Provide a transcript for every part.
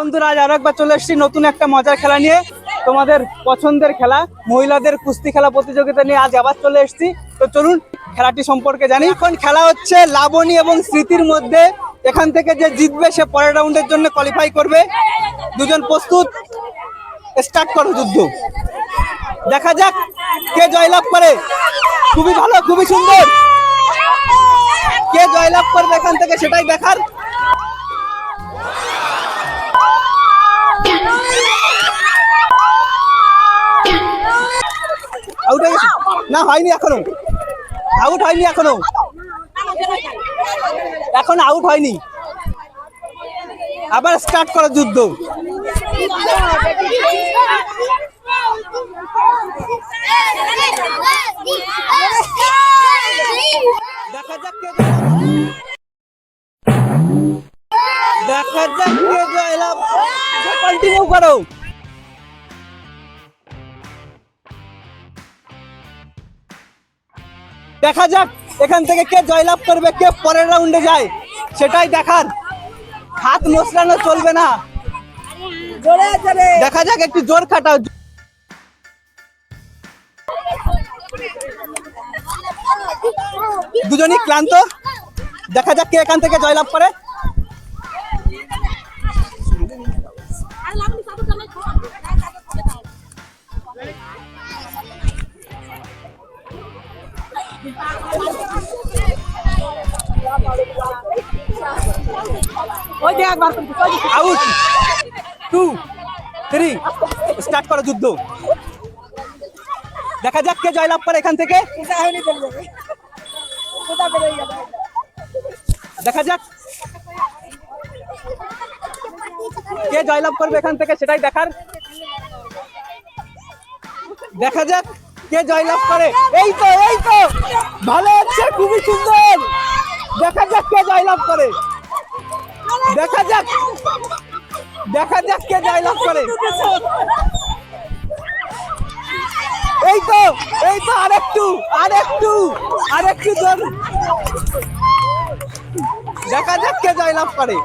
বন্ধুরা, আজ আর একবার চলে এসেছি নতুন একটা মজার খেলা নিয়ে। তোমাদের পছন্দের খেলা, মহিলাদের কুস্তি খেলা প্রতিযোগিতা নিয়ে আজ আবার চলে এসেছি। তো চলুন, খেলাটি সম্পর্কে জানি। এখন খেলা হচ্ছে লাবণী এবং স্মৃতির মধ্যে। এখান থেকে যে জিতবে, সে পরের রাউন্ডের জন্য কোয়ালিফাই করবে। দুজন প্রস্তুত। স্টার্ট করো যুদ্ধ। দেখা যাক কে জয়লাভ করে। খুবই ভালো, খুবই সুন্দর। কে জয়লাভ করবে এখান থেকে সেটাই দেখার। না, হয়নি এখনও। আউট হয়নি এখনও। এখন আউট হয়নি। আবার স্টার্ট করো যুদ্ধ। দেখা যাক দেখা যাক এখান থেকে কে জয়লাভ করবে, কে পরের রাউন্ডে যায়। সেটাই দেখার। হাত মশলানো চলবে না। দেখা যাক, একটু জোর খাটাও। দুজনই ক্লান্ত। দেখা যাক কে এখান থেকে জয়লাভ করে। আউট টু থ্রি স্টার্ট করো যুদ্ধ। দেখা যাক কে জয়লাভ করে এখান থেকে। দেখা যাক। কে জয়লাভ করবে এখান থেকে সেটাই দেখার। দেখা যাক। কে জয়লাভ করে, এই তো এই তো। ভালো হচ্ছে, খুবই সুন্দর। দেখা যাক কে জয়লাভ করে। দেখা যাক। দেখা যাক কে জয়লাভ করে। এই তো এই তো আরেকটু আরেকটু আরেকটু জোর। দেখা যাক কে জয়লাভ করে।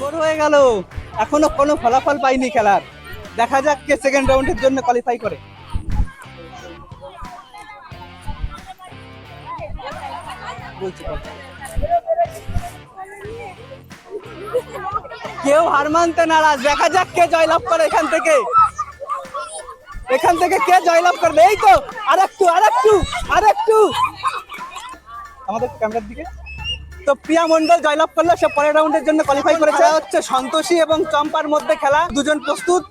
গোল হয়ে গেল। এখনও কোনো ফলাফল পাইনি খেলার। দেখা যাক কে সেকেন্ড রাউন্ডের জন্য কোয়ালিফাই করে। কেউ হার মানতে নারাজ। দেখা যাক কে জয়লাভ করে এখান থেকে। এখান থেকে কে জয়লাভ করবে? এই তো, আরেকটু আরেকটু আরেকটু। আমাদের ক্যামেরার দিকে। তো প্রিয়া মন্ডল জয়লাভ করল সে পরের রাউন্ডের জন্য কোয়ালিফাই করেছে। হচ্ছে সন্তোষী এবং চম্পার মধ্যে খেলা। দুজন প্রস্তুত।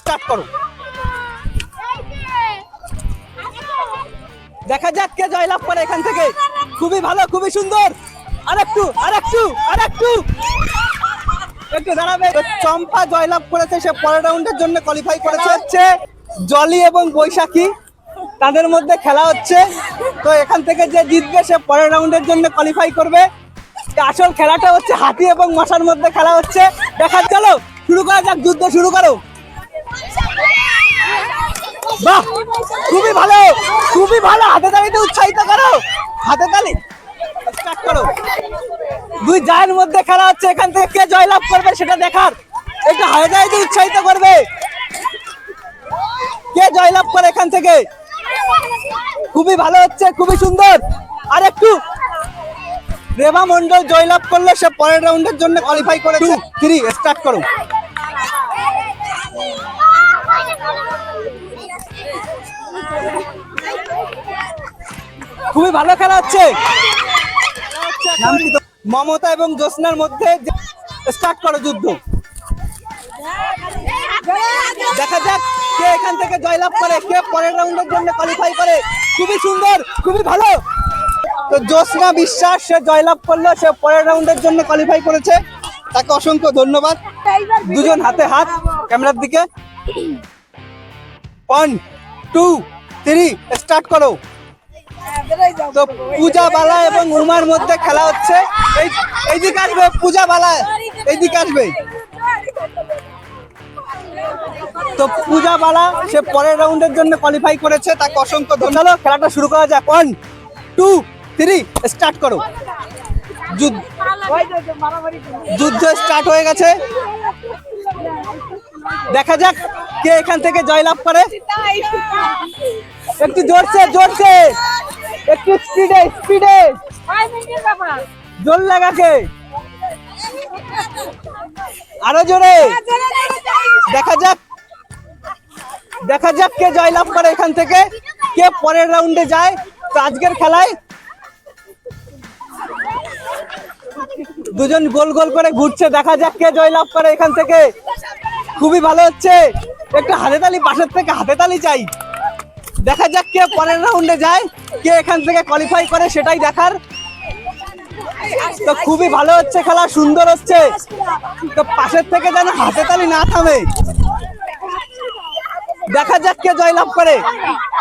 স্টার্ট করো। দেখা যাক কে জয়লাভ করে এখান থেকে। খুবই ভালো খুবই সুন্দর। আর একটু আর আরেকটু আরেকটু আরেকটু। একটু দাঁড়াবে। চম্পা জয়লাভ করেছে সে পরের রাউন্ডের জন্য কোয়ালিফাই করেছে। হচ্ছে জলি এবং বৈশাখী। তাদের মধ্যে খেলা হচ্ছে। তো এখান থেকে যে জিতবে, সে পরের রাউন্ডের জন্য কোয়ালিফাই করবে। আসল খেলাটা হচ্ছে হাতি এবং মশার মধ্যে খেলা হচ্ছে। দেখা চলো, শুরু করা যাক, যুদ্ধ শুরু করো। বাহ, খুবই ভালো খুবই ভালো। হাতে তালিতে উৎসাহিত করো। হাতে তালি করো। দুই জায়ের মধ্যে খেলা হচ্ছে। এখান থেকে কে জয়লাভ করবে সেটা দেখার। একটু হাতে তালিতে উৎসাহিত করবে। কে জয়লাভ করে এখান থেকে? খুবই ভালো হচ্ছে খুবই সুন্দর। আর একটু রেবা মন্ডল জয়লাভ করলে সে পরের রাউন্ডের জন্য কোয়ালিফাই করে টু থ্রি স্টার্ট করো। খুবই ভালো খেলা হচ্ছে। মমতা এবং জ্যোৎস্নার মধ্যে স্টার্ট করো যুদ্ধ। দেখা যাক কে এখান থেকে জয়লাভ করে, কে পরের রাউন্ডের জন্য কোয়ালিফাই করে? খুবই সুন্দর, খুবই ভালো। তো জ্যোৎস্না বিশ্বাস, সে জয়লাভ করল, সে পরের রাউন্ডের জন্য কোয়ালিফাই করেছে। তাকে অসংখ্য ধন্যবাদ। দুজন হাতে হাত, ক্যামেরার দিকে। ওয়ান টু থ্রি স্টার্ট করো। তো পূজা বালা এবং উমার মধ্যে খেলা হচ্ছে। এই, এইদিকে আসবে পূজা বালা এইদিকে আসবে। তো পূজা বালা, সে পরের রাউন্ডের জন্য কোয়ালিফাই করেছে, তাকে অসংখ্য ধন্যবাদ। খেলাটা শুরু করা যাক। ওয়ান টু থ্রি স্টার্ট করো। যুদ্ধ স্টার্ট হয়ে গেছে। দেখা যাক কে এখান থেকে জয়লাভ করে। একটু জোরছে জোরছে একটু স্পিডে স্পিডে জোর লাগাকে। আরও জোরে। দেখা যাক দেখা যাক কে জয়লাভ করে এখান থেকে, কে পরের রাউন্ডে যায়। তো আজকের খেলায় দুজন গোল গোল করে ঘুরছে, দেখা যাক কে জয়লাভ করে এখান থেকে। খুবই ভালো হচ্ছে। একটু হাতে তালি পাশের থেকে হাতে তালি চাই। দেখা যাক কে পরের রাউন্ডে যায়, কে এখান থেকে কোয়ালিফাই করে, সেটাই দেখার। তো খুবই ভালো হচ্ছে খেলা, সুন্দর হচ্ছে। তো পাশের থেকে যেন হাতে তালি না থামে। দেখা যাক কে জয়লাভ করে।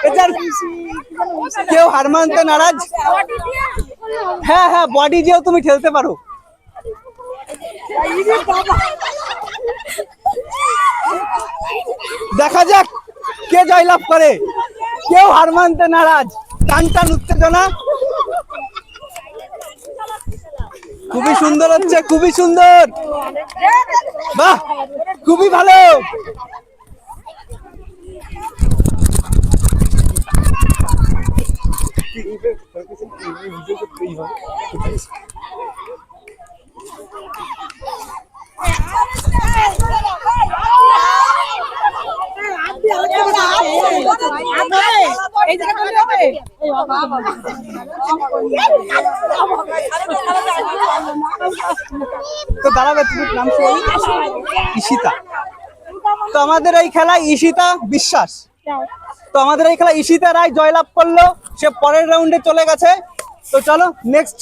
এটার কেউ হার মানতে নারাজ? হ্যাঁ হ্যাঁ বডি দিয়েও তুমি খেলতে পারো। দেখা যাক কে জয়লাভ করে। কেউ হার মানতে নারাজ। টান টান, উত্তেজনা। খুবই সুন্দর হচ্ছে, খুবই সুন্দর। বাহ, খুবই ভালো। তো দাঁড়াবে তুমি নাম ঈশিতা। তো আমাদের এই খেলায় ঈশিতা বিশ্বাস। তো আমাদের এই খেলা ঈশিতা রায় জয়লাভ করল, সে পরের রাউন্ডে চলে গেছে। তো চলো নেক্সট